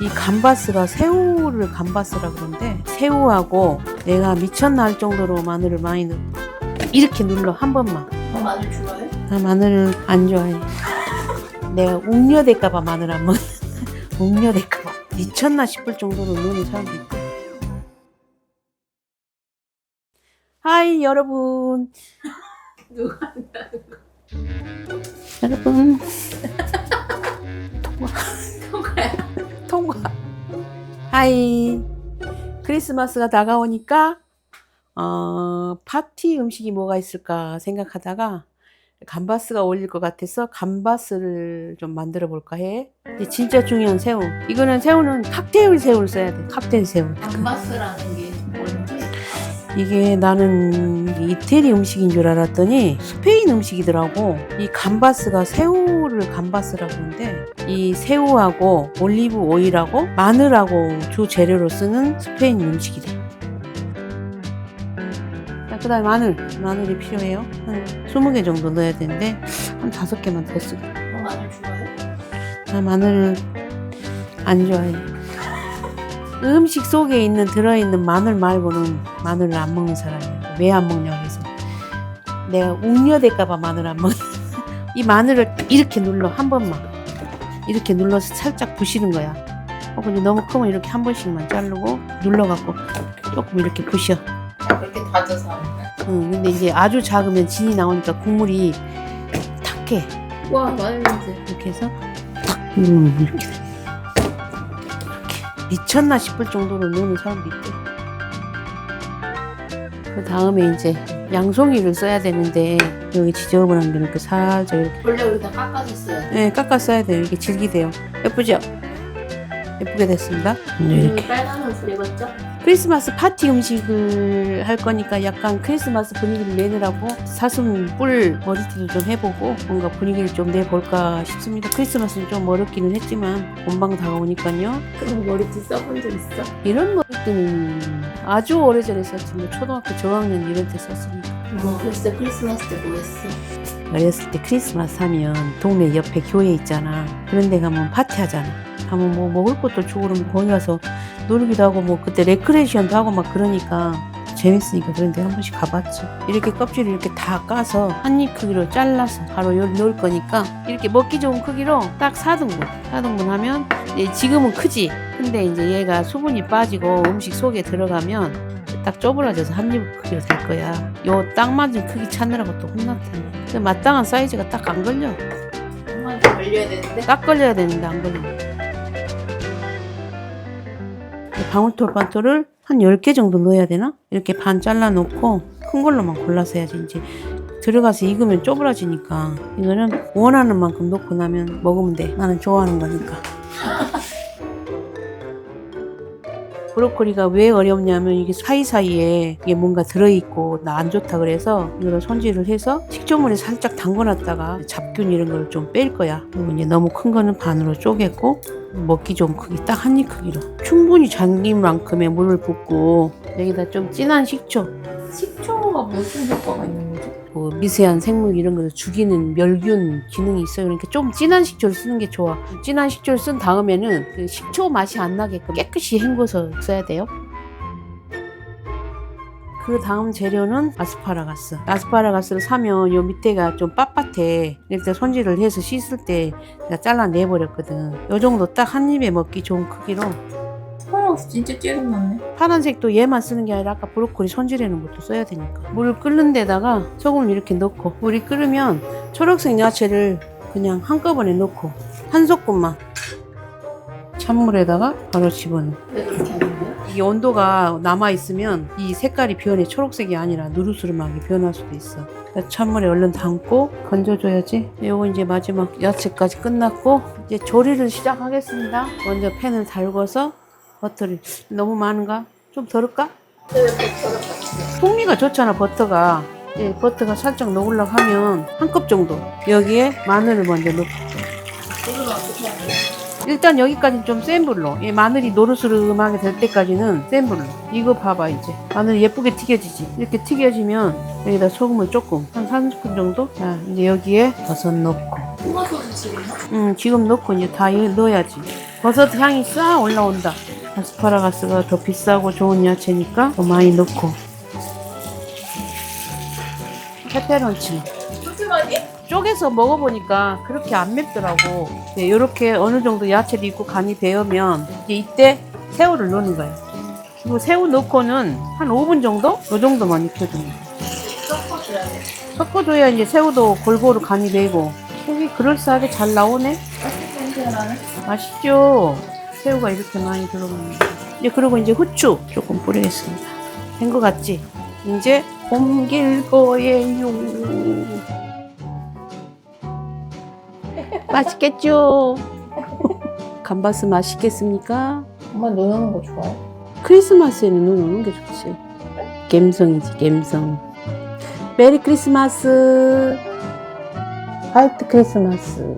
이 감바스가 새우를 감바스라 그러는데 새우하고 내가 미쳤나 할 정도로 마늘을 많이 넣어 이렇게 눌러 한 번만. 너 마늘 좋아해? 나 마늘을 안 좋아해. 내가 웅녀될까봐 마늘 안 먹는다 웅녀될까봐. 미쳤나 싶을 정도로 넣는 사람도 있고 하이 여러분. 누가 여러분 하이. 크리스마스가 다가오니까 어, 파티 음식이 뭐가 있을까 생각하다가 감바스가 어울릴 것 같아서 감바스를 좀 만들어 볼까 해. 진짜 중요한 새우. 이거는 새우는 칵테일 새우를 써야 돼. 칵테일 새우. 감바스라는 게? 이게 나는 이태리 음식인 줄 알았더니 스페인 음식이더라고. 이 감바스가 새우를 감바스라고 하는데 이 새우하고 올리브 오일하고 마늘하고 주 재료로 쓰는 스페인 음식이래. 자, 그다음에 마늘. 마늘이 필요해요. 한 20개 정도 넣어야 되는데 한 5개만 더 쓰고. 너 마늘 좋아해? 나 마늘을 안 좋아해. 음식 속에 있는 들어있는 마늘 말고는 마늘을 안 먹는 사람이야. 왜안 먹냐고 해서 내가 웅녀될까봐 마늘 안 먹는. 이 마늘을 이렇게 눌러 한 번만 이렇게 눌러서 살짝 부시는 거야. 어 근데 너무 크면 이렇게 한 번씩만 자르고 눌러갖고 조금 이렇게 부셔. 아, 그렇게 다져서 하는? 응, 근데 이제 아주 작으면 진이 나오니까 국물이 탁해. 와 마늘 냄새 이렇게 해서 탁 이렇게 돼. 이렇게 미쳤나 싶을 정도로 넣는 사람도 있대. 그 다음에 이제 양송이를 써야 되는데 여기 지저분한 게 이렇게 살짝 이렇게 원래 여기다 깎아서 써야 돼 네, 깎아 써야 돼요. 이렇게 질기대요. 예쁘죠? 예쁘게 됐습니다. 이렇게. 이 빨간 옷을 입었죠? 크리스마스 파티 음식을 할 거니까 약간 크리스마스 분위기를 내느라고 사슴 뿔 머리띠도 좀 해보고 뭔가 분위기를 좀 내볼까 싶습니다. 크리스마스는 좀 어렵기는 했지만 본방 다가오니까요. 그럼 머리띠 써본 적 있어? 이런 머리띠는 아주 오래전에 썼지 뭐 초등학교 저학년 이런 때 썼으니까. 뭐 글쎄 크리스마스 때 뭐 했어? 어렸을 때 크리스마스 하면 동네 옆에 교회 있잖아. 그런 데 가면 파티 하잖아. 가면 뭐 먹을 것도 주고 그러면 거기 가서 놀기도 하고 뭐 그때 레크레이션도 하고 막 그러니까 재밌으니까 그런 데 한 번씩 가봤지. 이렇게 껍질을 이렇게 다 까서 한 입 크기로 잘라서 바로 여기 넣을 거니까 이렇게 먹기 좋은 크기로 딱 4등분. 4등분 하면 지금은 크지. 근데 이제 얘가 수분이 빠지고 음식 속에 들어가면 딱 쪼그라져서 한 입 크기로 될 거야. 요 딱 맞은 크기 찾느라고 또 혼났다니. 그 마땅한 사이즈가 딱 안 걸려. 딱 걸려야 되는데 안 걸려. 방울토마토를 한 10개 정도 넣어야 되나? 이렇게 반 잘라 놓고 큰 걸로만 골라서 해야지 이제 들어가서 익으면 쪼그라지니까 이거는 원하는 만큼 넣고 나면 먹으면 돼. 나는 좋아하는 거니까. 브로콜리가 왜 어렵냐면 이게 사이사이에 이게 뭔가 들어있고 나 안 좋다 그래서 이거를 손질을 해서 식초물에 살짝 담궈놨다가 잡균 이런 걸 좀 뺄 거야. 그리고 이제 너무 큰 거는 반으로 쪼개고 먹기 좋은 크기 딱 한 입 크기로 충분히 잠긴 만큼의 물을 붓고 여기다 좀 진한 식초 식초가 무슨 효과가 있는? 뭐 미세한 생물 이런 걸 죽이는 멸균 기능이 있어요. 그러니까 좀 진한 식초를 쓰는 게 좋아. 진한 식초를 쓴 다음에는 그 식초 맛이 안 나게끔 깨끗이 헹궈서 써야 돼요. 그 다음 재료는 아스파라가스. 아스파라가스를 사면 요 밑에가 좀 빳빳해. 이렇게 손질을 해서 씻을 때 잘라내 버렸거든. 요 정도 딱 한 입에 먹기 좋은 크기로 어 진짜 찌름났네. 파란색도 얘만 쓰는 게 아니라 아까 브로콜리 손질해놓은 것도 써야 되니까. 물을 끓는 데다가 소금을 이렇게 넣고 물이 끓으면 초록색 야채를 그냥 한꺼번에 넣고 한 소금만 찬물에다가 바로 집어넣어. 왜 그렇게 하는 거야? 이게 온도가 남아 있으면 이 색깔이 변해 초록색이 아니라 누르스름하게 변할 수도 있어. 그러니까 찬물에 얼른 담고 건져줘야지. 요거 이제 마지막 야채까지 끝났고 이제 조리를 시작하겠습니다. 먼저 팬을 달궈서 버터를 너무 많은가? 좀 덜을까? 풍미가 좋잖아 버터가. 예, 버터가 살짝 녹으려고 하면 한 컵 정도. 여기에 마늘을 먼저 넣고? 일단 여기까지는 좀센 불로. 이 마늘이 노르스름하게 될 때까지는 센 불로. 이거 봐봐 이제. 마늘이 예쁘게 튀겨지지. 이렇게 튀겨지면 여기다 소금을 조금 한 30분 정도? 자 이제 여기에 버섯 넣고. 토마토도 지금 음 지금 넣고 이제 다 넣어야지. 버섯 향이 싹 올라온다. 아스파라가스가 더 비싸고 좋은 야채니까 더 많이 넣고. 페페론치. 쪼개서 먹어보니까 그렇게 안 맵더라고. 이렇게 어느 정도 야채도 있고 간이 배우면 이때 새우를 넣는 거예요. 그리고 새우 넣고는 한 5분 정도? 이 정도만 익혀줍니다. 섞어줘야 돼. 섞어줘야 이제 새우도 골고루 간이 배고 속이 그럴싸하게 잘 나오네. 맛있죠? 새우가 이렇게 많이 거. 이제 그리고 이제 후추 조금 뿌리겠습니다. 된거 같지? 이제 옮길 거예요. 맛있겠죠? 감바스 맛있겠습니까? 엄마 눈 오는 거 좋아해? 크리스마스에는 눈 오는 게 좋지. 갬성이지, 갬성. 메리 크리스마스. 화이트 크리스마스.